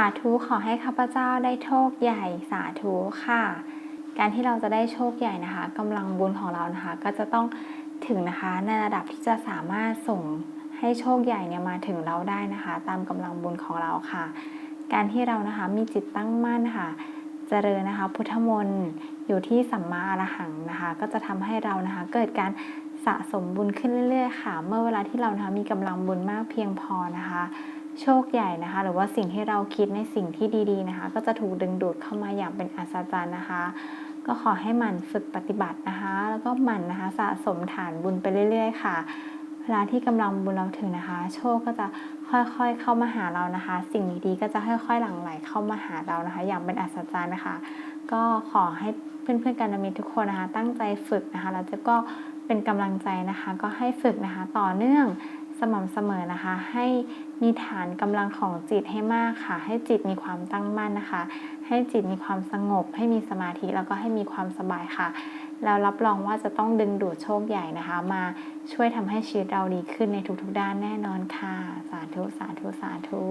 าธุขอให้ข้าพเจ้าได้โชคใหญ่สาธุค่ะ การที่เราจะได้โชคใหญ่นะคะกำลังบุญของเรานะคะ ก็จะต้องถึงนะคะในระดับที่จะสามารถส่งให้โชคใหญ่เนี่ยมาถึงเราได้นะคะ ตามกำลังบุญของเราค่ะ การที่เรานะคะมีจิตตั้งมั่นค่ะเจริญนะคะ พุทธมนต์อยู่ที่สัมมาอรหังนะคะ ก็จะทำให้เรานะคะเกิดการสะสมบุญขึ้นเรื่อยๆ ค่ะ เมื่อเวลาที่เรานะคะมีกำลังบุญมากเพียงพอนะคะ โชคใหญ่นะคะ หรือว่าสิ่งที่เราคิดในสิ่งที่ดีๆนะคะ ก็จะถูกดึงดูดเข้ามาอย่างเป็นอัศจรรย์นะคะ ก็ขอให้หมั่นฝึกปฏิบัตินะคะ แล้วก็หมั่นนะคะสะสมฐานบุญไปเรื่อย ๆ ค่ะเวลาที่กำลังบุญเราถึงนะคะ โชคก็จะค่อยๆเข้ามาหาเรานะคะ สิ่งดีๆก็จะค่อยๆหลั่งไหลเข้ามาหาเรานะคะ อย่างเป็นอัศจรรย์นะคะ ก็ขอให้เพื่อนๆกันมิตรทุกคนนะคะ ตั้งใจฝึกนะคะแล้วจะก็เป็นกำลังใจนะคะ ก็ให้ฝึกนะคะ ต่อเนื่อง สม่ำเสมอนะคะ ให้มีฐานกำลังของจิตให้มากค่ะ ให้จิตมีความตั้งมั่นนะคะ ให้จิตมีความสงบ ให้มีสมาธิแล้วก็ให้มีความสบายค่ะ แล้วรับรองว่าจะต้องดึงดูดโชคใหญ่นะคะ มาช่วยทำให้ชีวิตเราดีขึ้นในทุกๆด้านแน่นอนค่ะ สาธุสาธุสาธุ